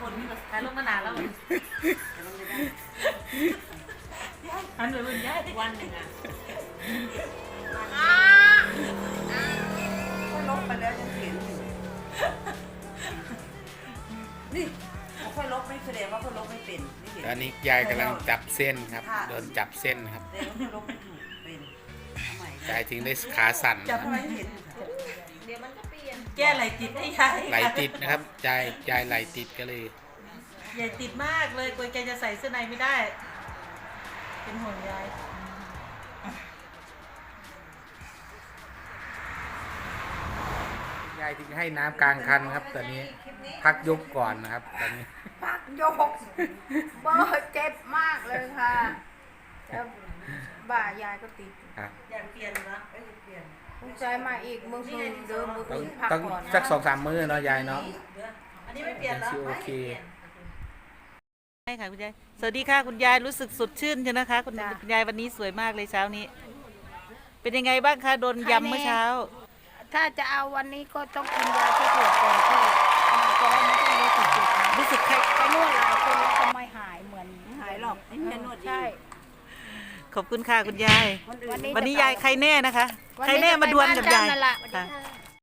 คนนี่ก็ถ่ายลงมานานแล้วหันไปบนย้ายวันหนึ่งอะก็ลบไปแล้วยังเห็นอยู่นี่ค่อยลบไม่แสดงว่าเขาลบไม่เป็นนี่เห็นตอนนี้ยายกำลังจับเส้นครับโดนจับเส้นครับแสดงว่าเขาลบไม่ถูกเป็นทำไมยายถึงได้ขาสั่นจันะบครับทำไมเห็นอยู่ค่ะ แก้ไหลติดให้ยายไหลติดนะครับยายยายไหลติดก็เลยใหญ่ติดมากเลยกลัวแกจะใส่เสื้อในไม่ได้ เป็นห่วงยายยายถึงให้น้ำกลางคันครับ ตอนนี้พักยกก่อนนะครับ ตอนนี้พักยกเบอร์เจ็บมากเลยค่ะแล้ว บ่ายายก็ติดครับอยากเปลี่ยนนะคุณใจมาอีกมือคืนเดิมมือต้อคืงนพักต้องก่อนสักนะสองสามมื้อเนาะยายเนาะ อันนี้ไม่เปลี่ยนแล้วโอเค ใช่ค่ะคุณยาย สวัสดีค่ะคุณยายรู้สึกสดชื่นใช่นะคะคุณคุณยายวันนี้สวยมากเลยเช้านี้ เป็นยังไงบ้างคะโดนยำเมื่อเช้า ถ้าจะเอาวันนี้ก็ต้องกินยาที่ถูกก่อนที่มันจะได้ไม่ต้องรู้สึกเจ็บนะรู้สึกใครไปนวดหลายคนแล้วก็ไม่หายเหมือนหายหรอกนี่แค่นวดใช่ ขอบคุณค่ะคุณยาย วันนี้วันนี้ยายใครแน่นะคะวันใครนี้แน่จะไปมาดวลกับยายบ้านจันทร์นั่นล่ะ ค่ะ